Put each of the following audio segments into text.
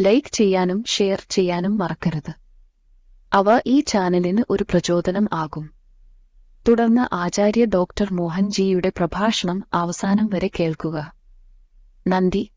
Like ചെയ്യാനും share ചെയ്യാനും മറക്കരുത്. അവ ഈ ചാനലിന് ഒരു പ്രചോദനം ആകും. തുടർന്ന് ആചാര്യ ഡോക്ടർ മോഹൻജിയുടെ പ്രഭാഷണം അവസാനം വരെ കേൾക്കുക. നന്ദി.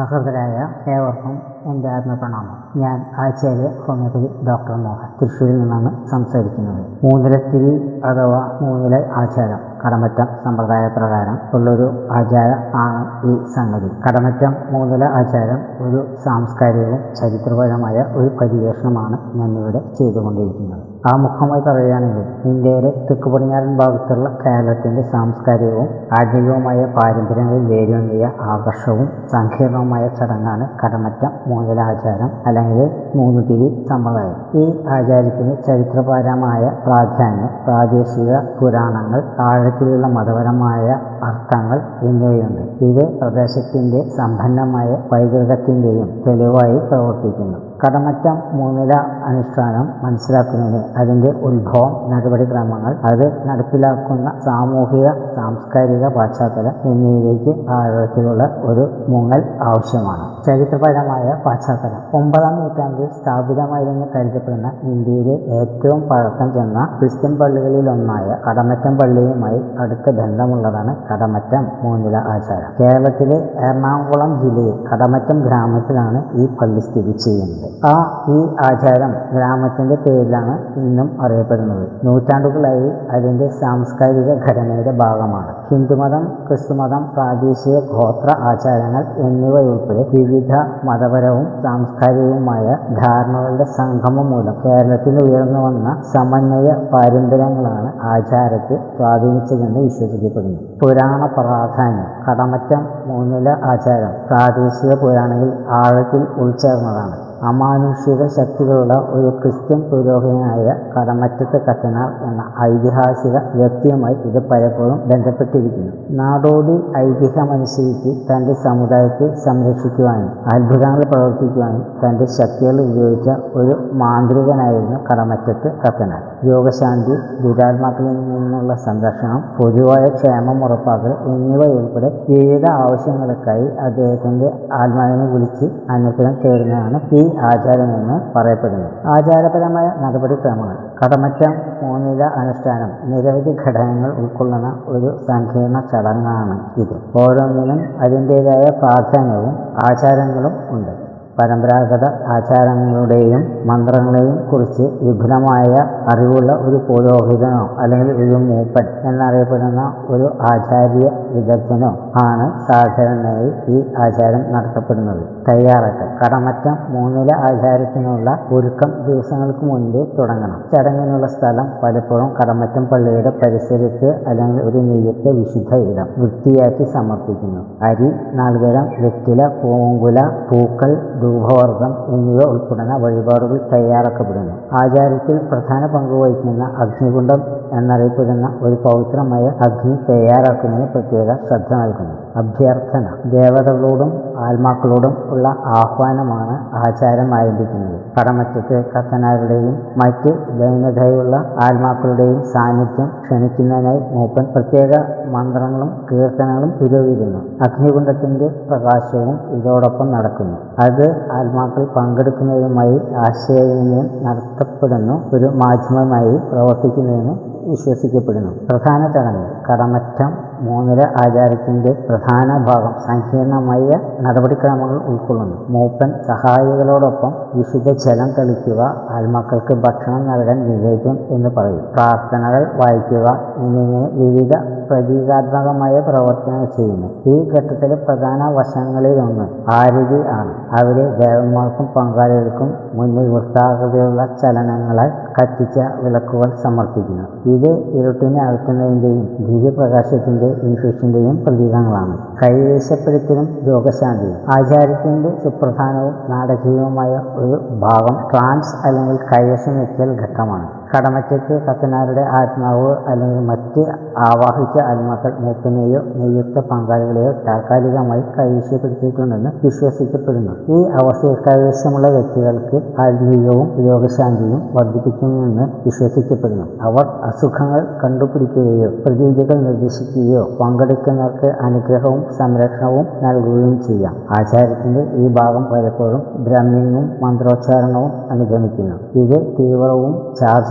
സഹൃദരായ ഏവർക്കും എന്റെ ആത്മപ്രണാമം. ഞാൻ ആചാര്യ ഹോമിയോപ്പതി ഡോക്ടർ മോഹൻ തൃശ്ശൂരിൽ നിന്നാണ് സംസാരിക്കുന്നത്. മൂന്നിലത്തിരി അഥവാ മൂന്നില ആചാരം കടമറ്റം സമ്പ്രദായ പ്രകാരം ഉള്ളൊരു ആചാരം ആണ് ഈ സംഗതി. കടമറ്റം മൂന്നില ആചാരം ഒരു സാംസ്കാരികവും ചരിത്രപരമായ ഒരു പരിവേഷണമാണ് ഞാനിവിടെ ചെയ്തുകൊണ്ടിരിക്കുന്നത്. ആമുഖമായി പറയുകയാണെങ്കിൽ ഇന്ത്യയിലെ തെക്ക് പടിഞ്ഞാറൻ ഭാഗത്തുള്ള കേരളത്തിന്റെ സാംസ്കാരികവും ആത്മീയവുമായ പാരമ്പര്യങ്ങളിൽ വേരൂന്നിയ ആകർഷവും സങ്കീർണവുമായ ചടങ്ങാണ് കടമറ്റം മൂന്നിലാചാരം അല്ലെങ്കിൽ മൂന്നുതിരി സമ്പ്രദായം. ഈ ആചാരത്തിന് ചരിത്രപരമായ പ്രാധാന്യം പ്രാദേശിക പുരാണങ്ങൾ ആഴത്തിലുള്ള മതപരമായ അർത്ഥങ്ങൾ എന്നിവയുണ്ട്. ഇത് പ്രദേശത്തിന്റെ സമ്പന്നമായ പൈതൃകത്തിന്റെയും തെളിവായി പ്രവർത്തിക്കുന്നു. കടമറ്റം മൂന്നില അനുഷ്ഠാനം മനസ്സിലാക്കുന്നതിന് അതിന്റെ ഉത്ഭവം നടപടിക്രമങ്ങൾ അത് നടപ്പിലാക്കുന്ന സാമൂഹിക സാംസ്കാരിക പശ്ചാത്തലം എന്നിവയിലേക്ക് ആഴത്തിലുള്ള ഒരു മുങ്ങൽ ആവശ്യമാണ്. ചരിത്രപരമായ പശ്ചാത്തലം. ഒമ്പതാം നൂറ്റാണ്ടിൽ സ്ഥാപിതമായിരുന്നു കരുതപ്പെടുന്ന ഇന്ത്യയിലെ ഏറ്റവും പഴക്കം ചെന്ന ക്രിസ്ത്യൻ പള്ളികളിലൊന്നായ കടമറ്റം പള്ളിയുമായി അടുത്ത ബന്ധമുള്ളതാണ് കടമറ്റം മൂന്നില ആചാരം. കേരളത്തിലെ എറണാകുളം ജില്ലയിൽ കടമറ്റം ഗ്രാമത്തിലാണ് ഈ പള്ളി സ്ഥിതി ചെയ്യുന്നത്. ആ ഈ ആചാരം ഗ്രാമത്തിന്റെ പേരിലാണ് ഇന്നും അറിയപ്പെടുന്നത്. നൂറ്റാണ്ടുകളായി അതിന്റെ സാംസ്കാരിക ഘടനയുടെ ഭാഗമാണ്. ഹിന്ദുമതം ക്രിസ്തുമതം പ്രാദേശിക ഗോത്ര ആചാരങ്ങൾ എന്നിവയുൾപ്പെടെ വിവിധ മതപരവും സാംസ്കാരികവുമായ ധാരണകളുടെ സംഗമം മൂലം കേരളത്തിൽ ഉയർന്നു വന്ന സമന്വയ പാരമ്പര്യങ്ങളാണ് ആചാരത്തെ സ്വാധീനിച്ചതെന്ന് വിശ്വസിക്കപ്പെടുന്നു. പുരാണ പ്രാധാന്യം കടമറ്റം മൂന്നില ആചാരം പ്രാദേശിക പുരാണങ്ങളിൽ ആഴത്തിൽ ഉൾച്ചേർന്നതാണ്. അമാനുഷിക ശക്തികളുള്ള ഒരു ക്രിസ്ത്യൻ പുരോഹിതനായ കടമറ്റത്ത് കത്തനാർ എന്ന ഐതിഹാസിക വ്യക്തിയുമായി ഇത് പലപ്പോഴും ബന്ധപ്പെട്ടിരിക്കുന്നു. നാടോടി ഐതിഹ്യമനുസരിച്ച് തന്റെ സമുദായത്തെ സംരക്ഷിക്കുവാനും അത്ഭുതങ്ങൾ പ്രവർത്തിക്കുവാനും തന്റെ ശക്തികൾ ഉപയോഗിച്ച ഒരു മാന്ത്രികനായിരുന്നു കടമറ്റത്ത് കത്തനാർ. യോഗശാന്തി ദുരാത്മാക്കളിൽ നിന്നുള്ള സംരക്ഷണം പൊതുവായ ക്ഷേമം ഉറപ്പാക്കൽ എന്നിവയുൾപ്പെടെ വിവിധ ആവശ്യങ്ങൾക്കായി അദ്ദേഹത്തിന്റെ ആത്മാവിനെ വിളിച്ച് അനുഗ്രഹം തേടുന്നതാണ് ഈ ആചാരമെന്ന് പറയപ്പെടുന്നു. ആചാരപരമായ നടപടിക്രമങ്ങൾ കടമറ്റം മൂന്നില അനുഷ്ഠാനം നിരവധി ഘടകങ്ങൾ ഉൾക്കൊള്ളുന്ന ഒരു സങ്കീർണ ചടങ്ങാണ് ഇത്. ഓരോന്നിനും അതിന്റേതായ പ്രാധാന്യവും ആചാരങ്ങളും ഉണ്ട്. പരമ്പരാഗത ആചാരങ്ങളുടെയും മന്ത്രങ്ങളെയും കുറിച്ച് വിപുലമായ അറിവുള്ള ഒരു പുരോഹിതനോ അല്ലെങ്കിൽ ഒരു മൂപ്പൻ എന്നറിയപ്പെടുന്ന ഒരു ആചാര്യ വിദഗ്ധനോ ആണ് സാധാരണയായി ഈ ആചാരം നടത്തപ്പെടുന്നത്. തയ്യാറെടുപ്പ് കടമറ്റം മൂന്നില ആചാരത്തിനുള്ള ഒരുക്കം ദിവസങ്ങൾക്ക് മുൻപേ തുടങ്ങണം. ചടങ്ങിനുള്ള സ്ഥലം പലപ്പോഴും കടമറ്റം പള്ളിയുടെ പരിസരത്ത് അല്ലെങ്കിൽ ഒരു നെയ്യത്ത് വിശുദ്ധ ഇടം വൃത്തിയാക്കി സമർപ്പിക്കുന്നു. അരി നാളികേരം വെറ്റില പൂങ്കുല പൂക്കൾ ധൂപവർഗം എന്നിവ ഉൾപ്പെടുന്ന വഴിപാടുകൾ തയ്യാറാക്കപ്പെടുന്നു. ആചാരത്തിൽ പ്രധാന പങ്ക് വഹിക്കുന്ന അഗ്നികുണ്ഡം എന്നറിയപ്പെടുന്ന ഒരു പവിത്രമായ അഗ്നി തയ്യാറാക്കുന്നതിന് പ്രത്യേക ശ്രദ്ധ നൽകുന്നു. അഭ്യർത്ഥന ദേവതകളോടും ആത്മാക്കളോടും ഉള്ള ആഹ്വാനമാണ് ആചാരം ആരംഭിക്കുന്നത്. കടമറ്റത്ത് കത്തനാരുടെയും മറ്റ് ദൈനതയുള്ള ആത്മാക്കളുടെയും സാന്നിധ്യം ക്ഷണിക്കുന്നതിനായി മൂപ്പൻ പ്രത്യേക മന്ത്രങ്ങളും കീർത്തനങ്ങളും പുരോഗിരുന്നു അഗ്നികുണ്ഡത്തിന്റെ പ്രകാശവും ഇതോടൊപ്പം നടക്കുന്നു. അത് ആത്മാക്കൾ പങ്കെടുക്കുന്നവരുമായി ആശയവിനിമയം നടത്തപ്പെടുന്നു. ഒരു മാധ്യമമായി പ്രവർത്തിക്കുന്നതിന് വിശ്വസിക്കപ്പെടുന്നു. പ്രധാന ചടങ്ങ് കടമറ്റം മൂന്നില ആചാരത്തിന്റെ പ്രധാന ഭാഗം സങ്കീർണമായ നടപടിക്രമങ്ങൾ ഉൾക്കൊള്ളുന്നു. മൂപ്പൻ സഹായികളോടൊപ്പം വിശുദ്ധ ജലം തളിക്കുക ആത്മാക്കൾക്ക് ഭക്ഷണം നൽകാൻ നിവേദ്യം എന്ന് പറയും. പ്രാർത്ഥനകൾ വായിക്കുക എന്നിങ്ങനെ വിവിധ പ്രതീകാത്മകമായ പ്രവർത്തനങ്ങൾ ചെയ്യുന്നു. ഈ ഘട്ടത്തിലെ പ്രധാന വശങ്ങളിലൊന്ന് ആരതി ആണ്. അവരെ ദേവന്മാർക്കും പങ്കാളികൾക്കും മുന്നിൽ വൃത്താകൃതിയുള്ള ചലനങ്ങളാൽ കത്തിച്ച വിളക്കുകൾ സമർപ്പിക്കുന്നു. ഇത് ഇരുട്ടിനെ അകറ്റുന്നതിന്റെയും ദിവ്യപ്രകാശത്തിന്റെ ഇൻഫ്യൂഷന്റെയും പ്രതീകങ്ങളാണ്. കൈവശപ്പെടുത്തലും രോഗശാന്തിയും. ആചാരത്തിന്റെ സുപ്രധാനവും നാടകീയവുമായ ഒരു ഭാഗം ട്രാൻസ് അല്ലെങ്കിൽ കൈവശം വെക്കൽ ഘട്ടമാണ്. കടമറ്റത്ത് കത്തനാരുടെ ആത്മാവ് അല്ലെങ്കിൽ മറ്റ് ആവാഹിച്ച ആത്മാക്കൾ മൂപ്പനെയോ നെയ്യുക്ത പങ്കാളികളെയോ താൽക്കാലികമായി കൈവശപ്പെടുത്തിയിട്ടുണ്ടെന്ന് വിശ്വസിക്കപ്പെടുന്നു. ഈ അവസ്ഥയിൽ കൈവശമുള്ള വ്യക്തികൾക്ക് ആത്മീയവും രോഗശാന്തിയും വർദ്ധിപ്പിക്കുമെന്ന് വിശ്വസിക്കപ്പെടുന്നു. അവർ അസുഖങ്ങൾ കണ്ടുപിടിക്കുകയോ പ്രതീതികൾ നിർദ്ദേശിക്കുകയോ പങ്കെടുക്കുന്നവർക്ക് അനുഗ്രഹവും സംരക്ഷണവും നൽകുകയും ചെയ്യാം. ആചാരത്തിന്റെ ഈ ഭാഗം പലപ്പോഴും ബ്രഹ്മിങ്ങും മന്ത്രോച്ചാരണവും അനുഗമിക്കുന്നു. ഇത് തീവ്രവും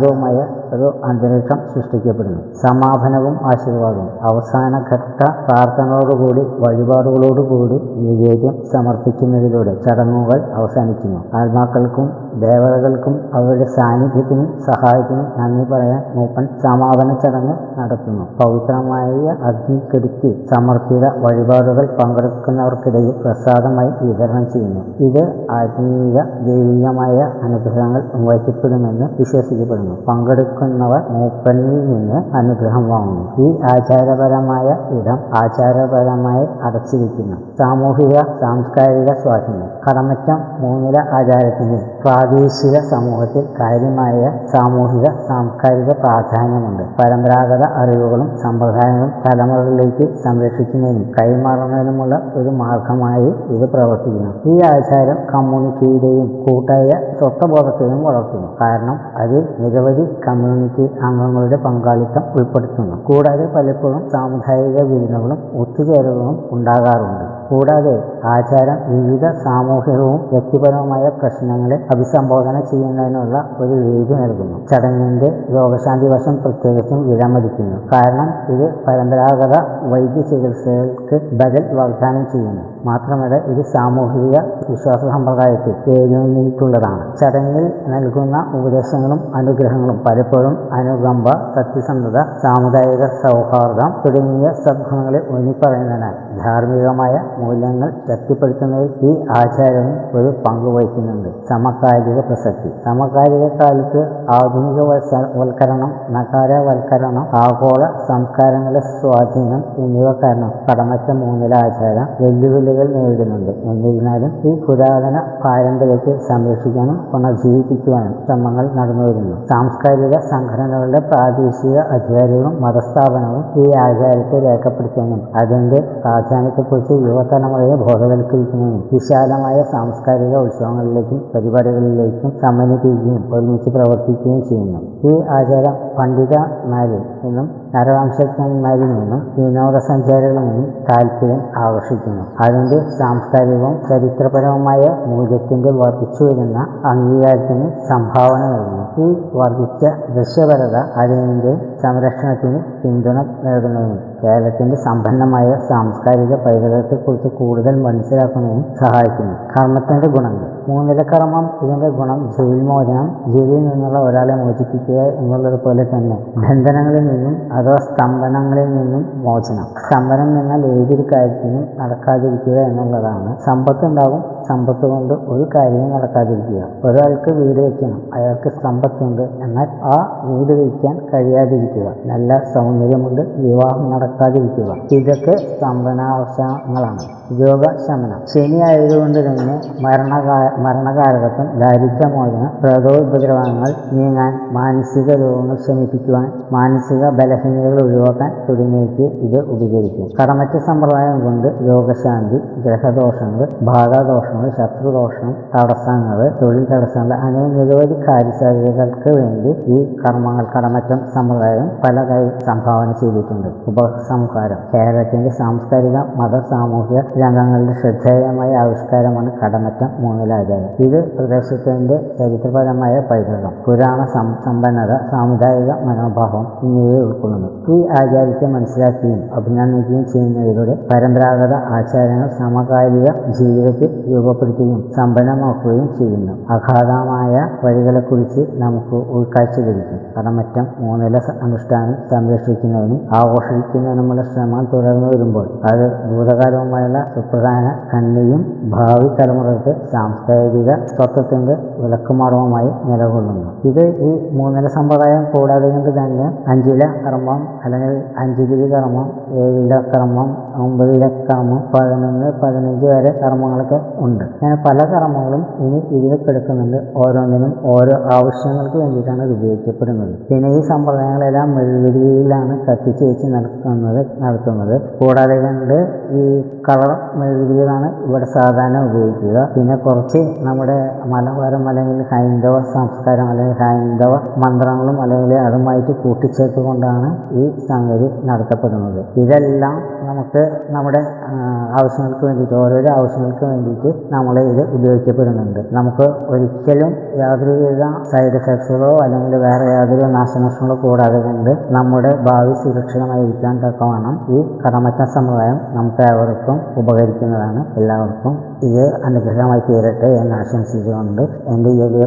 ചാർജിതവുമായ ഒരു അന്തരീക്ഷം സൃഷ്ടിക്കപ്പെടുന്നു. സമാപനവും ആശീർവാദവും. അവസാന ഘട്ട പ്രാർത്ഥനയോടുകൂടി വഴിപാടുകളോടുകൂടി നിവേദ്യം സമർപ്പിക്കുന്നതിലൂടെ ചടങ്ങുകൾ അവസാനിക്കുന്നു. ആത്മാക്കൾക്കും ദേവതകൾക്കും അവരുടെ സാന്നിധ്യത്തിനും സഹായത്തിനും നന്ദി പറയാൻ മൂപ്പൻ സമാപന ചടങ്ങ് നടത്തുന്നു. പവിത്രമായ അഗ്നിക്കെടുത്തി സമർപ്പിത വഴിപാടുകൾ പങ്കെടുക്കുന്നവർക്കിടയിൽ പ്രസാദമായി വിതരണം ചെയ്യുന്നു. ഇത് ആത്മീയ ദൈവികമായ അനുഗ്രഹങ്ങൾ വഹിക്കപ്പെടുമെന്ന് വിശ്വസിക്കപ്പെടുന്നു. പങ്കെടുക്കുന്നവർ മൂപ്പനിൽ നിന്ന് അനുഗ്രഹം വാങ്ങുന്നു. ഈ ആചാരപരമായ ഇടം ആചാരപരമായി അടച്ചിരിക്കുന്നു. സാമൂഹിക സാംസ്കാരിക സ്വാധീനം. കടമറ്റം മൂന്നില ആചാരത്തിന് പ്രാദേശിക സമൂഹത്തിൽ കാര്യമായ സാമൂഹിക സാംസ്കാരിക പ്രാധാന്യമുണ്ട്. പരമ്പരാഗത അറിവുകളും സമ്പ്രദായങ്ങളും തലമുറകളിലേക്ക് സംരക്ഷിക്കുന്നതിനും കൈമാറുന്നതിനുമുള്ള ഒരു മാർഗമായി ഇത് പ്രവർത്തിക്കുന്നു. ഈ ആചാരം കമ്മ്യൂണിറ്റിയുടെയും കൂട്ടായ സ്വത്വബോധത്തെയും വളർത്തുന്നു. കാരണം അത് നിരവധി കമ്മ്യൂണിറ്റി അംഗങ്ങളുടെ പങ്കാളിത്തം ഉൾപ്പെടുത്തുന്നു. കൂടാതെ പലപ്പോഴും സാമുദായിക വിരുന്നുകളും ഒത്തുചേരലുകളും ഉണ്ടാകാറുണ്ട്. കൂടാതെ ആചാരം വിവിധ സാമൂഹികവും വ്യക്തിപരവുമായ പ്രശ്നങ്ങളെ അഭിസംബോധന ചെയ്യുന്നതിനുള്ള ഒരു വേദി നൽകുന്നു. ചടങ്ങിന്റെ രോഗശാന്തി വശം പ്രത്യേകിച്ചും വിലമതിക്കുന്നു കാരണം ഇത് പരമ്പരാഗത വൈദ്യ ചികിത്സകൾക്ക് ബദൽ വാഗ്ദാനം ചെയ്യുന്നു. മാത്രമല്ല ഇത് സാമൂഹിക വിശ്വാസ സമ്പ്രദായത്തിൽ വേരൂന്നിയിട്ടുള്ളതാണ്. ചടങ്ങിൽ നൽകുന്ന ഉപദേശങ്ങളും അനുഗ്രഹങ്ങളും പലപ്പോഴും അനുകമ്പ സത്യസന്ധത സാമുദായിക സൗഹാർദ്ദം തുടങ്ങിയ സദ്ഗുണങ്ങളെ ഊന്നിപ്പറയുന്നതിനാൽ ധാർമ്മികമായ മൂല്യങ്ങൾ ശക്തിപ്പെടുത്തുന്നതിൽ ഈ ആചാരവും ഒരു പങ്ക് വഹിക്കുന്നുണ്ട്. സമകാലിക പ്രസക്തി. സമകാലിക കാലത്ത് ആധുനിക വൽക്കരണം നഗരവൽക്കരണം ആഗോള സംസ്കാരങ്ങളുടെ സ്വാധീനം എന്നിവ കാരണം കടമറ്റ മൂന്നില ആചാരം വെല്ലുവിളികൾ നേരിടുന്നുണ്ട്. എന്നിരുന്നാലും ഈ പുരാതന പാരമ്പര്യത്തെ സംരക്ഷിക്കാനും പുനർജീവിപ്പിക്കുവാനും ശ്രമങ്ങൾ നടന്നുവരുന്നു സാംസ്കാരിക സംഘടനകളുടെ പ്രാദേശിക അധികാരികളും മതസ്ഥാപനവും ഈ ആചാരത്തെ രേഖപ്പെടുത്താനും അതിന്റെ പ്രാധാന്യത്തെക്കുറിച്ച് യുവതലമുറയെ ബോധവൽക്കരിക്കുന്നതിനും വിശാലമായ സാംസ്കാരിക ഉത്സവങ്ങളിലേക്കും പരിപാടികളിലേക്കും സമന്വയിപ്പിക്കുകയും ഒരുമിച്ച് പ്രവർത്തിക്കുകയും ചെയ്യുന്നു. ഈ ആചാരം പണ്ഡിതമാരിൽ നിന്നും നരവംശജ്ഞന്മാരിൽ നിന്നും വിനോദസഞ്ചാരികളിൽ നിന്നും താല്പര്യം ആകർഷിക്കുന്നു. അതിന്റെ സാംസ്കാരികവും ചരിത്രപരവുമായ മൂല്യത്തിന്റെ വർദ്ധിച്ചു വരുന്ന അംഗീകാരത്തിന് സംഭാവന നൽകുന്നു. ഈ വർദ്ധിച്ച ദൃശ്യപരത അതിന്റെ സംരക്ഷണത്തിന് പിന്തുണ നേടുന്നതിനും കേരളത്തിന്റെ സമ്പന്നമായ സാംസ്കാരിക പൈതൃകത്തെക്കുറിച്ച് കൂടുതൽ മനസ്സിലാക്കുന്നതിനും സഹായിക്കുന്നു. കർമ്മത്തിന്റെ ഗുണങ്ങൾ. മൂന്നില കർമ്മം ഇതിന്റെ ഗുണം ജയിൽ മോചനം ജയിലിൽ നിന്നുള്ള ഒരാളെ മോചിപ്പിക്കുക എന്നുള്ളത് പോലെ തന്നെ ബന്ധനങ്ങളിൽ നിന്നും അഥവാ സ്തംഭനങ്ങളിൽ നിന്നും മോചനം. സ്തംഭനം എന്നാൽ ഏതൊരു കാര്യത്തിനും നടക്കാതിരിക്കുക എന്നുള്ളതാണ്. സമ്പത്തുണ്ടാകും സമ്പത്ത് കൊണ്ട് ഒരു കാര്യവും നടക്കാതിരിക്കുക. ഒരാൾക്ക് വീട് വയ്ക്കണം അയാൾക്ക് സമ്പത്തുണ്ട് എന്നാൽ ആ വീട് വയ്ക്കാൻ കഴിയാതിരിക്കുക. നല്ല സൗന്ദര്യമുണ്ട് വിവാഹം നടക്കാതിരിക്കുക. ഇതൊക്കെ സ്തംഭനാവശങ്ങളാണ്. രോഗശമനം. ശനി ആയതുകൊണ്ട് തന്നെ മരണകാ മരണകാരകത്വം ദാരിദ്ര്യമോചനം പ്രകോപദ്രവങ്ങൾ നീങ്ങാൻ മാനസിക രോഗങ്ങൾ ശമിപ്പിക്കുവാൻ മാനസിക ബലഹീനതകൾ ഒഴിവാക്കാൻ തുടങ്ങിയവയ്ക്ക് ഇത് ഉപകരിക്കും. കടമറ്റ സമ്പ്രദായം കൊണ്ട് രോഗശാന്തി ഗ്രഹദോഷങ്ങൾ ബാധാദോഷങ്ങൾ ശത്രുദോഷം തടസ്സങ്ങൾ തൊഴിൽ തടസ്സങ്ങൾ അങ്ങനെ നിരവധി കാര്യസാധ്യതകൾക്ക് വേണ്ടി ഈ കർമ്മങ്ങൾ കടമറ്റം സമ്പ്രദായം പല കൈ സംഭാവന ചെയ്തിട്ടുണ്ട്. ഉപസംഹാരം കേരളത്തിന്റെ സാംസ്കാരിക മത സാമൂഹിക രംഗങ്ങളുടെ ശ്രദ്ധേയമായ ആവിഷ്കാരമാണ് കടമറ്റം മൂന്നിലാചാരം ഇത് പ്രദേശത്തിന്റെ ചരിത്രപരമായ പൈതൃകം പുരാണ സമ്പന്നത സാമുദായിക മനോഭാവം എന്നിവയെ ഉൾക്കൊള്ളുന്നു. ഈ ആചാരത്തെ മനസ്സിലാക്കുകയും അഭിനന്ദിക്കുകയും ചെയ്യുന്നതിലൂടെ പരമ്പരാഗത ആചാരങ്ങൾ സമകാലിക ജീവിതത്തിൽ രൂപപ്പെടുത്തുകയും സമ്പന്നമാക്കുകയും ചെയ്യുന്നു. അഗാധമായ വഴികളെക്കുറിച്ച് നമുക്ക് ഉൾക്കാഴ്ച ലഭിക്കും. കടമറ്റം മൂന്നില അനുഷ്ഠാനം സംരക്ഷിക്കുന്നതിനും ആഘോഷിക്കുന്നതിനുമുള്ള ശ്രമങ്ങൾ തുടർന്നു വരുമ്പോൾ അത് ഭൂതകാലവുമായുള്ള സുപ്രധാന കണ്ണിയും ഭാവി തലമുറയ്ക്ക് സാംസ്കാരിക സ്വത്വത്തിന്റെ വിളക്കുമാടവുമായി നിലകൊള്ളുന്നു. ഇത് ഈ മൂന്നര സമ്പ്രദായം കൂടാതെ കൊണ്ട് തന്നെ അഞ്ചില കർമ്മം അല്ലെങ്കിൽ അഞ്ചുതിരി കർമ്മം ഏഴില കർമ്മം ഒമ്പതില കർമ്മം പതിനൊന്ന് പതിനഞ്ച് വരെ കർമ്മങ്ങളൊക്കെ ഉണ്ട്. അങ്ങനെ പല കർമ്മങ്ങളും ഇനി ഇതിൽ കിടക്കുന്നുണ്ട്. ഓരോന്നിനും ഓരോ ആവശ്യങ്ങൾക്ക് വേണ്ടിയിട്ടാണ് ഇത് ഉപയോഗിക്കപ്പെടുന്നത്. പിന്നെ ഈ സമ്പ്രദായങ്ങളെല്ലാം മെഴുകുതിരിയിലാണ് കത്തിച്ച് വെച്ച് നടക്കുന്നത് നടത്തുന്നത്. കൂടാതെ കണ്ട് ഈ കളർ മെഴുകുതിരികളാണ് ഇവിടെ സാധാരണ ഉപയോഗിക്കുക. പിന്നെ കുറച്ച് നമ്മുടെ മലബാരം അല്ലെങ്കിൽ ഹൈന്ദവ സംസ്കാരം അല്ലെങ്കിൽ ഹൈന്ദവ മന്ത്രങ്ങളും അല്ലെങ്കിൽ അതുമായിട്ട് കൂട്ടിച്ചേർത്തുകൊണ്ടാണ് ഈ സംഗതി നടത്തപ്പെടുന്നത്. ഇതെല്ലാം നമുക്ക് നമ്മുടെ ആവശ്യങ്ങൾക്ക് വേണ്ടിയിട്ട് ഓരോരോ ആവശ്യങ്ങൾക്ക് വേണ്ടിയിട്ട് നമ്മൾ ഇത് ഉപയോഗിക്കപ്പെടുന്നുണ്ട്. നമുക്ക് ഒരിക്കലും യാതൊരുവിധ സൈഡ് എഫക്ട്സുകളോ അല്ലെങ്കിൽ വേറെ യാതൊരു നാശനഷ്ടങ്ങളോ കൂടാതെ കൊണ്ട് നമ്മുടെ ഭാവി സുരക്ഷിതമായിരിക്കാൻ തക്കവണ്ണം ഈ കടമറ്റ സമുദായം നമുക്ക് ഏവർക്കും ഉപകരിക്കുന്നതാണ്. എല്ലാവർക്കും ഇത് അനുഗ്രഹമായി തീരട്ടെ എന്ന് ആശംസിച്ചുകൊണ്ട് എന്റെ ഈ വലിയ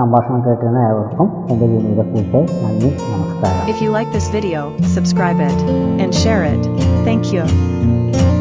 സംഭാഷണം കേട്ടിരുന്ന ഏവർക്കും എന്റെ വിനീത കൂട്ട് നന്ദി നമസ്കാരം. If you like this video, subscribe it and share it. Thank you.